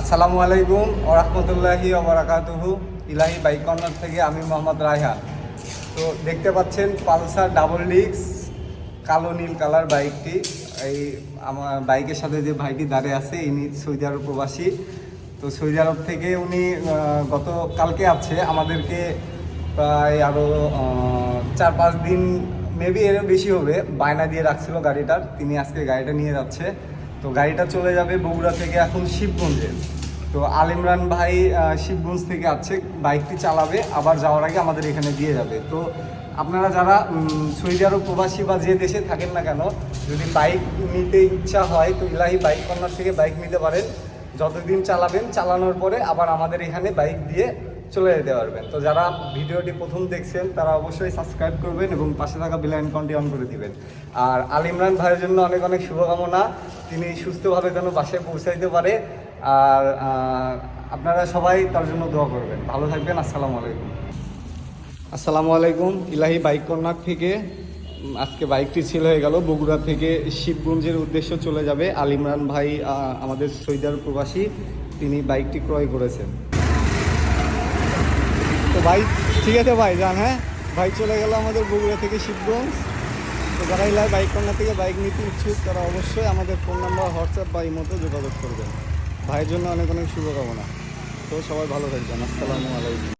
আসসালামু আলাইকুম ওরহমতুল্লাহি ওবরাকাতুহু ইলাহি বাইক কর্নার থেকে আমি মোহাম্মদ রায়হান তো দেখতে পাচ্ছেন পালসার ডাবল ডিক্স কালো নীল কালার বাইকটি। এই আমার বাইকের সাথে যে ভাইটি দাঁড়িয়ে আছে, ইনি সৌদি আরব প্রবাসী। তো সৌদি আরব থেকে উনি গত কালকে আছে আমাদেরকে প্রায় আরও চার পাঁচ দিন মেবি এরও বেশি হবে, বায়না দিয়ে রাখছিল গাড়িটার। তিনি আজকে গাড়িটা নিয়ে যাচ্ছে। তো গাড়িটা চলে যাবে বগুড়া থেকে এখন শিবগঞ্জে। তো আলিমরান ভাই শিবগঞ্জ থেকে আছে, বাইকটি চালাবে, আবার যাওয়ার আগে আমাদের এখানে দিয়ে যাবে। তো আপনারা যারা সৌদি আরব প্রবাসী বা যে দেশে থাকেন না কেন, যদি বাইক নিতে ইচ্ছা হয়, তো ইলাহি বাইক কর্নার থেকে বাইক নিতে পারেন। যতদিন চালাবেন, চালানোর পরে আবার আমাদের এখানে বাইক দিয়ে চলে যেতে পারবেন। তো যারা ভিডিওটি প্রথম দেখছেন, তারা অবশ্যই সাবস্ক্রাইব করবেন এবং পাশে থাকা বেল আইকনটি অন করে দিবেন। আর আল ইমরান ভাইয়ের জন্য অনেক অনেক শুভকামনা। তিনি সুস্থভাবে যেন বাসায় পৌঁছাইতে পারে। আর আপনারা সবাই তার জন্য দোয়া করবেন। ভালো থাকবেন, আসসালামু আলাইকুম। আসসালামু আলাইকুম। ইলাহি বাইক কর্নার থেকে আজকে বাইকটি ছিল হয়ে গেল। বগুড়া থেকে শিবগঞ্জের উদ্দেশ্য চলে যাবে আল ইমরান ভাই আমাদের সৈদার প্রবাসী। তিনি বাইকটি ক্রয় করেছেন। ভাই, ঠিক আছে ভাই, যান হ্যাঁ? ভাই চলে গেল আমাদের বগুড়া থেকে শিবগঞ্জ। তো যারা এলাকায় বাইক কন্যা থেকে বাইক নিতে ইচ্ছুক, তারা অবশ্যই আমাদের ফোন নাম্বার, হোয়াটসঅ্যাপ বা ইমোতে যোগাযোগ করবেন। ভাইয়ের জন্য অনেক অনেক শুভকামনা। তো সবাই ভালো থাকবেন। আসসালামু আলাইকুম।